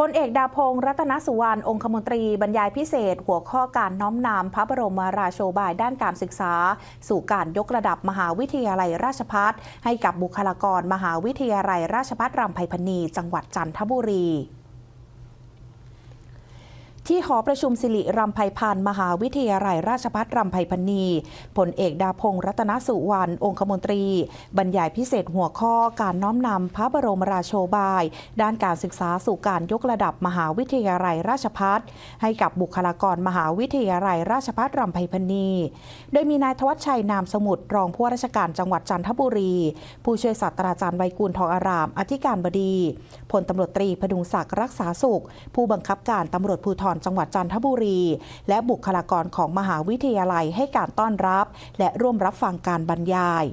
พลเอกดาพงศ์รัตนสุวรรณองคมนตรีบรรยายพิเศษ หัวข้อการน้อมนำพระบรมราโชบายด้านการศึกษา สู่การยกระดับมหาวิทยาลัยราชพัฒให้กับบุคลากรมหาวิทยาลัยราชพัฒรำไพพณีจังหวัดจันทบุรี ที่หอประชุมสิริรำไพพันธ์มหาวิทยาลัยราชภัฏรำไพพณีผลเอกดาพงศ์รัตนสุวรรณองคมนตรี บรรยายพิเศษหัวข้อการน้อมนำพระบรมราโชบาย ด้านการศึกษาสู่การยกระดับมหาวิทยาลัยราชภัฏให้กับบุคลากรมหาวิทยาลัยราชภัฏรำไพพณีโดยมีนายทวัชชัยนามสมุทรรองผู้ว่าราชการจังหวัดจันทบุรี ผู้ช่วยศาสตราจารย์ไวกูลทองอาราม อธิการบดีพลตำรวจตรีพดุงศักดิ์รักษาสุข ผู้บังคับการตำรวจภูธรจังหวัดจันทบุรี และบุคลากรของมหาวิทยาลัยให้การต้อนรับ และร่วมรับฟังการบรรยาย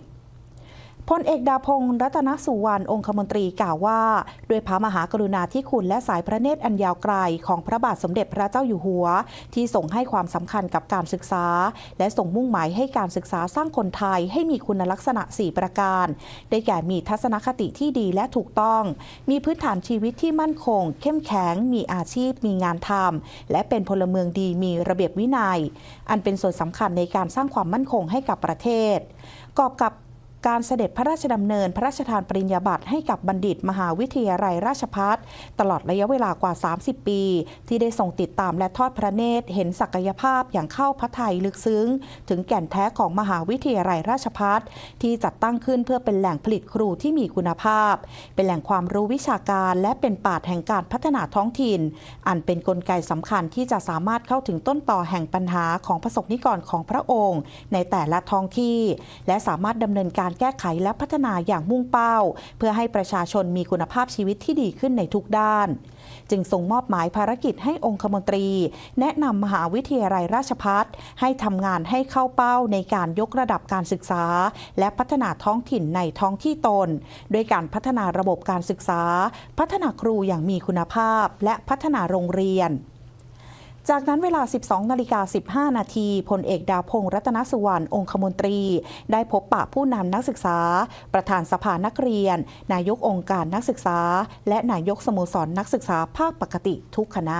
พลเอกดาพงศ์รัตนสุวรรณองคมนตรีกล่าวว่า ด้วยพระมหากรุณาธิคุณและสายพระเนตรอันยาวไกลของพระบาทสมเด็จพระเจ้าอยู่หัว ที่ส่งให้ความสำคัญกับการศึกษา และส่งมุ่งหมายให้การศึกษาสร้างคนไทยให้มีคุณลักษณะ 4 ประการ ได้แก่มีทัศนคติที่ดีและถูกต้อง มีพื้นฐานชีวิตที่มั่นคง เข้มแข็ง มีอาชีพ มีงานทำและเป็นพลเมืองดีมีระเบียบวินัย อันเป็นส่วนสำคัญในการสร้างความมั่นคงให้กับประเทศกอบกับ การเสด็จพระราชดำเนิน พระราชทานปริญญาบัตรให้กับบัณฑิตมหาวิทยาลัยราชพัฒตลอดระยะเวลากว่า 30 ปี ที่ได้ทรงติดตามและทอดพระเนตร เห็นศักยภาพอย่างเข้าพระไทยลึกซึ้ง ถึงแก่นแท้ของมหาวิทยาลัยราชพัฒที่จัดตั้งขึ้นเพื่อเป็นแหล่งผลิตครูที่มีคุณภาพ เป็นแหล่งความรู้วิชาการและเป็นป่าแห่งการพัฒนาท้องถิ่น อันเป็นนกลไกสำคัญที่จะสามารถเข้าถึงต้นต่อแห่งปัญหาของประสบนิกรของพระองค์ ในแต่ละท้องที่ และสามารถดำเนินการแก้ไขและพัฒนาอย่างมุ่งเป้า เพื่อให้ประชาชนมีคุณภาพชีวิตที่ดีขึ้นในทุกด้าน จึงทรงมอบหมายภารกิจให้องคมนตรี แนะนำมหาวิทยาลัยราชพัฒให้ทำงานให้เข้าเป้าในการยกระดับการศึกษา และพัฒนาท้องถิ่นในท้องที่ตน ด้วยการพัฒนาระบบการศึกษา พัฒนาครูอย่างมีคุณภาพ และพัฒนาโรงเรียน จากนั้นเวลา 12 นาฬิกา 15 นาทีพลเอกดาวพงศ์รัตนสุวรรณองคมนตรี ได้พบปะผู้นำนักศึกษา ประธานสภานักเรียน นายกองค์การนักศึกษา และนายกสโมสรนนักศึกษาภาคปกติทุกคณะ